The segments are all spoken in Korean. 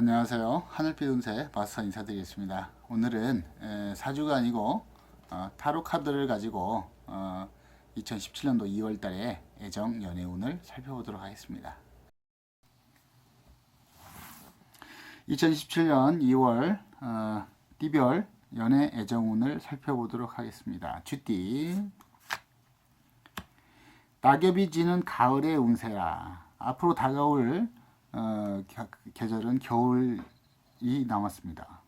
안녕하세요. 하늘빛 운세 마스터 인사드리겠습니다. 오늘은 에, 사주가 아니고 어, 타로 카드를 가지고 어, 2017년도 2월달에 애정 연애운을 살펴보도록 하겠습니다. 2017년 2월 어, 띠별 연애 애정운을 살펴보도록 하겠습니다. 쥐띠 낙엽이 지는 가을의 운세라 앞으로 다가올 어, 겨- 계절은 겨울이 남았습니다.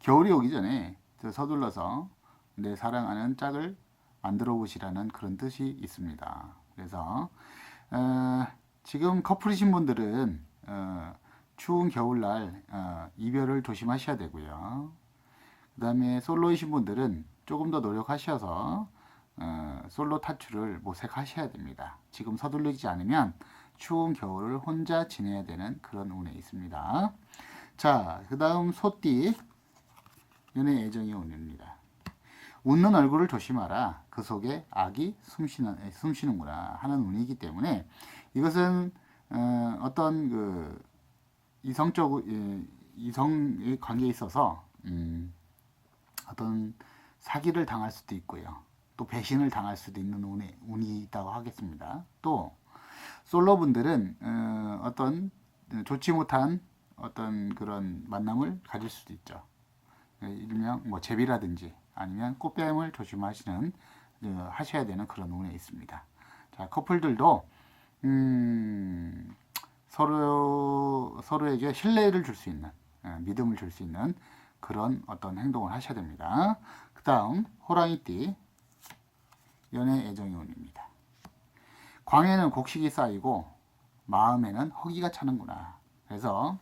겨울이 오기 전에 저 서둘러서 내 사랑하는 짝을 만들어 보시라는 그런 뜻이 있습니다. 그래서 어, 지금 커플이신 분들은 어, 추운 겨울날 어, 이별을 조심하셔야 되고요. 그 다음에 솔로이신 분들은 조금 더 노력하셔서 어, 솔로 탈출을 모색하셔야 됩니다. 지금 서둘르지 않으면 추운 겨울을 혼자 지내야 되는 그런 운에 있습니다. 자, 그 다음 소띠 연애 애정의 운입니다. 웃는 얼굴을 조심하라. 그 속에 악이 숨쉬는, 숨쉬는구나 하는 운이기 때문에 이것은 어, 어떤 그 이성적 예, 이성의 관계에 있어서 음, 어떤 사기를 당할 수도 있고요. 또 배신을 당할 수도 있는 운이, 운이 있다고 하겠습니다. 또 솔로분들은 어, 어떤 좋지 못한 어떤 그런 만남을 가질 수도 있죠. 예, 일명 뭐 제비라든지 아니면 꽃뱀을 조심하시는 어, 하셔야 되는 그런 운에 있습니다. 자 커플들도 음, 서로 서로에게 신뢰를 줄 수 있는 예, 믿음을 줄 수 있는 그런 어떤 행동을 하셔야 됩니다. 그 다음 호랑이띠 연애 애정의 운입니다. 광에는 곡식이 쌓이고 마음에는 허기가 차는구나. 그래서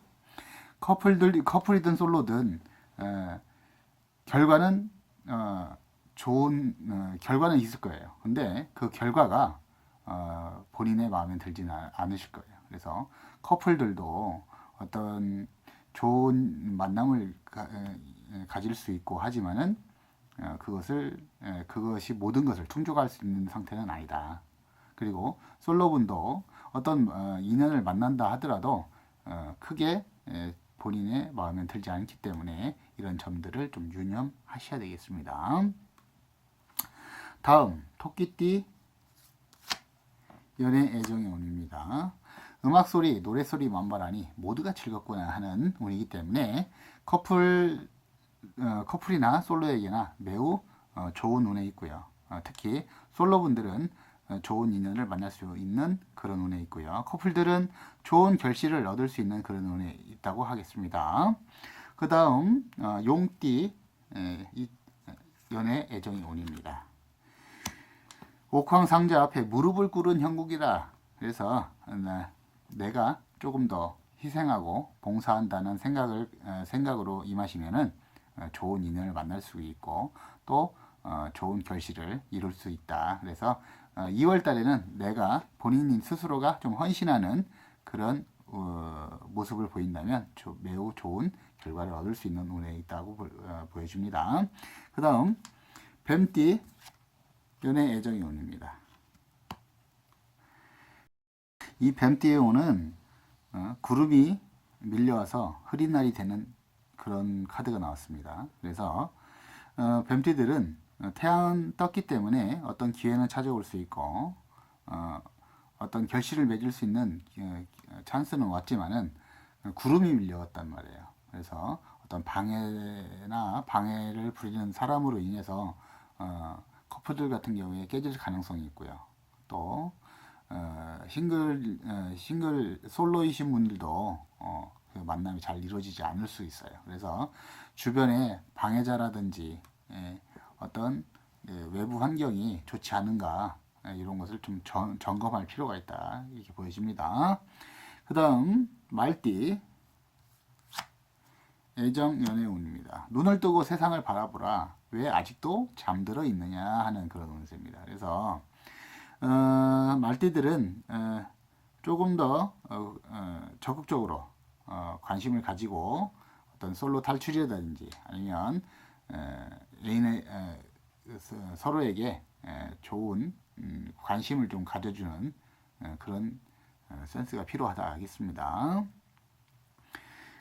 커플들 커플이든 솔로든 어, 결과는 어, 좋은 어, 결과는 있을 거예요. 근데 그 결과가 어, 본인의 마음에 들지는 아- 않으실 거예요. 그래서 커플들도 어떤 좋은 만남을 가, 에, 가질 수 있고 하지만은 어, 그것을 에, 그것이 모든 것을 충족할 수 있는 상태는 아니다. 그리고 솔로분도 어떤 어, 인연을 만난다 하더라도 어, 크게 에, 본인의 마음에 들지 않기 때문에 이런 점들을 좀 유념하셔야 되겠습니다. 다음 토끼띠 연애 애정의 운입니다. 음악 소리, 노래 소리 만발하니 모두가 즐겁구나 하는 운이기 때문에 커플 어, 커플이나 솔로에게나 매우 어, 좋은 운에 있고요. 어, 특히 솔로분들은 어, 좋은 인연을 만날 수 있는 그런 운에 있고요. 커플들은 좋은 결실을 얻을 수 있는 그런 운에 있다고 하겠습니다. 그 다음 어, 용띠 에, 이, 연애 애정의 운입니다. 옥황상제 앞에 무릎을 꿇은 형국이라 그래서 나- 내가 조금 더 희생하고 봉사한다는 생각을 어, 생각으로 임하시면은 어, 좋은 인연을 만날 수 있고 또 어, 좋은 결실을 이룰 수 있다. 그래서 2월 달에는 내가 본인 스스로가 좀 헌신하는 그런 어, 모습을 보인다면 조- 매우 좋은 결과를 얻을 수 있는 운에 있다고 보, 어, 보여줍니다. 그 다음 뱀띠 연애 애정의 운입니다. 이 뱀띠의 운은 어, 구름이 밀려와서 흐린 날이 되는 그런 카드가 나왔습니다. 그래서 어, 뱀띠들은 어, 태양은 떴기 때문에 어떤 기회는 찾아올 수 있고 어, 어떤 결실을 맺을 수 있는 어, 찬스는 왔지만은 구름이 밀려왔단 말이에요. 그래서 어떤 방해나 방해를 부리는 사람으로 인해서 어, 커플들 같은 경우에 깨질 가능성이 있고요. 또 어, 싱글 어, 싱글 솔로이신 분들도 어, 그 만남이 잘 이루어지지 않을 수 있어요. 그래서 주변에 방해자라든지 예, 어떤 예, 외부 환경이 좋지 않은가 예, 이런 것을 좀 점, 점검할 필요가 있다 이렇게 보여집니다. 그 다음 말띠 애정 연애 운입니다. 눈을 뜨고 세상을 바라보라. 왜 아직도 잠들어 있느냐 하는 그런 운세입니다. 그래서 어, 말띠들은 어, 조금 더 어, 어, 적극적으로 어, 관심을 가지고 어떤 솔로 탈출이라든지 아니면 어, 애인의 어, 서- 서로에게 에, 좋은 음, 관심을 좀 가져주는 어, 그런 어, 센스가 필요하다 하겠습니다.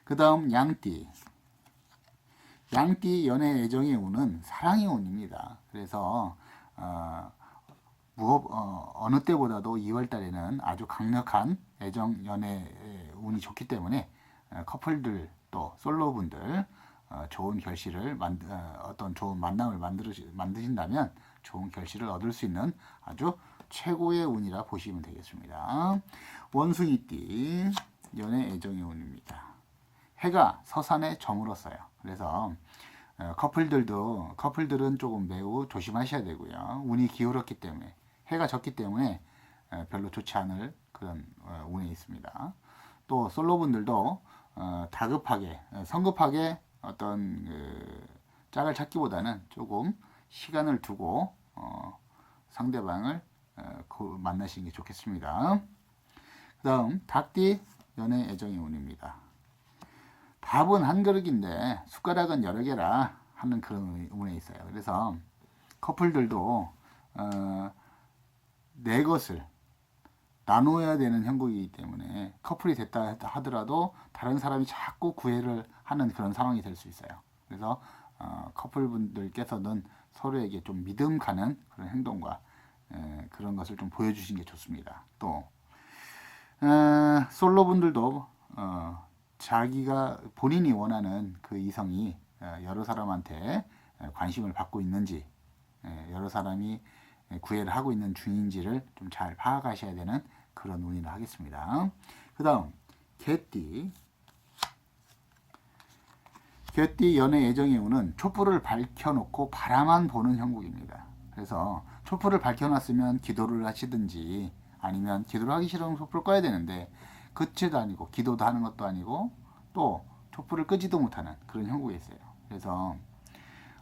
그 다음 양띠. 양띠 연애 애정의 운은 사랑의 운입니다. 그래서 어, 무엇 어, 어느 때보다도 2월 달에는 아주 강력한 애정 연애 운이 좋기 때문에 어, 커플들 또 솔로분들 어, 좋은 결실을 만 어, 어떤 좋은 만남을 만드신다면 좋은 결실을 얻을 수 있는 아주 최고의 운이라 보시면 되겠습니다. 원숭이띠 연애 애정의 운입니다. 해가 서산에 저물었어요. 그래서 어, 커플들도 커플들은 조금 매우 조심하셔야 되고요. 운이 기울었기 때문에 해가 졌기 때문에 어, 별로 좋지 않을 그런 어, 운이 있습니다. 또 솔로분들도 어, 다급하게 어, 성급하게 어떤 그 짝을 찾기보다는 조금 시간을 두고 어, 상대방을 어, 그 만나시는 게 좋겠습니다. 그 다음 닭띠 연애 애정의 운입니다. 밥은 한 그릇인데 숟가락은 여러 개라 하는 그런 운에 있어요. 그래서 커플들도 어, 내 것을 나누어야 되는 형국이기 때문에 커플이 됐다 하더라도 다른 사람이 자꾸 구애를 하는 그런 상황이 될 수 있어요. 그래서 어, 커플분들께서는 서로에게 좀 믿음 가는 그런 행동과 에, 그런 것을 좀 보여주시는 게 좋습니다. 또 에, 솔로분들도 어, 자기가 본인이 원하는 그 이성이 어, 여러 사람한테 에, 관심을 받고 있는지 에, 여러 사람이 에, 구애를 하고 있는 중인지를 좀 잘 파악하셔야 되는 그런 운이라 하겠습니다. 그 다음 개띠 개띠 연애 운은 촛불을 밝혀놓고 바라만 보는 형국입니다. 그래서 촛불을 밝혀놨으면 기도를 하시든지 아니면 기도를 하기 싫으면 촛불을 꺼야 되는데 그치도 아니고 기도도 하는 것도 아니고 또 촛불을 끄지도 못하는 그런 형국에 있어요. 그래서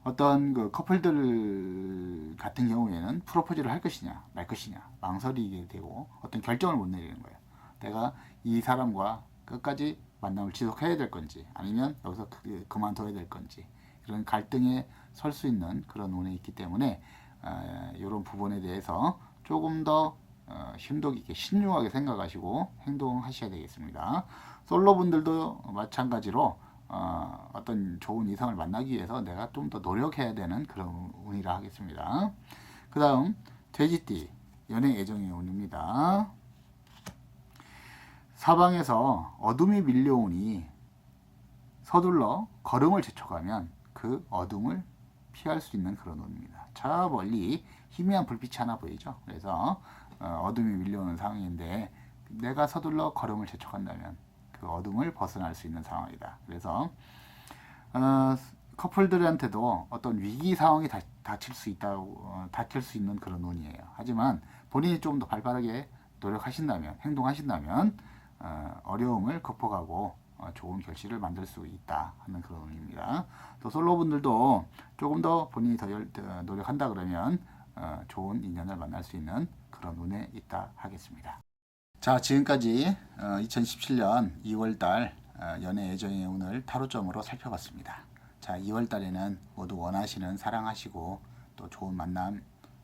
어떤 그 커플들 같은 경우에는 프로포즈를 할 것이냐 말 것이냐 망설이게 되고 어떤 결정을 못 내리는 거예요. 내가 이 사람과 끝까지 만남을 지속해야 될 건지 아니면 여기서 그, 그만둬야 될 건지 그런 갈등에 설 수 있는 그런 운에 있기 때문에 어, 이런 부분에 대해서 조금 더 어, 심도 깊게 신중하게 생각하시고 행동하셔야 되겠습니다. 솔로 분들도 마찬가지로 어, 어떤 좋은 이성을 만나기 위해서 내가 좀 더 노력해야 되는 그런 운이라 하겠습니다. 그 다음 돼지띠 연애 애정의 운입니다. 사방에서 어둠이 밀려오니 서둘러 걸음을 제쳐가면 그 어둠을 피할 수 있는 그런 운입니다. 저 멀리 희미한 불빛이 하나 보이죠. 그래서 어, 어둠이 밀려오는 상황인데 내가 서둘러 걸음을 제쳐간다면 그 어둠을 벗어날 수 있는 상황이다. 그래서 어, 커플들한테도 어떤 위기 상황이 닥, 닥칠 수 있다고 어, 닥칠 수 있는 그런 운이에요. 하지만 본인이 좀 더 발빠르게 노력하신다면 행동하신다면 어, 어려움을 극복하고 어, 좋은 결실을 만들 수 있다 하는 그런 의미입니다. 또 솔로분들도 조금 더 본인이 더 노력한다 그러면 어, 좋은 인연을 만날 수 있는 그런 운에 있다 하겠습니다. 자 지금까지 2017년 2월달 어, 연애 애정의 운을 타로점으로 살펴봤습니다. 자 2월달에는 모두 원하시는 사랑하시고 또 좋은 만남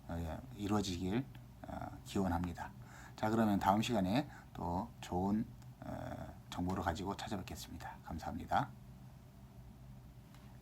어, 이루어지길 어, 기원합니다. 자 그러면 다음 시간에 또 좋은 어, 정보를 가지고 찾아뵙겠습니다. 감사합니다.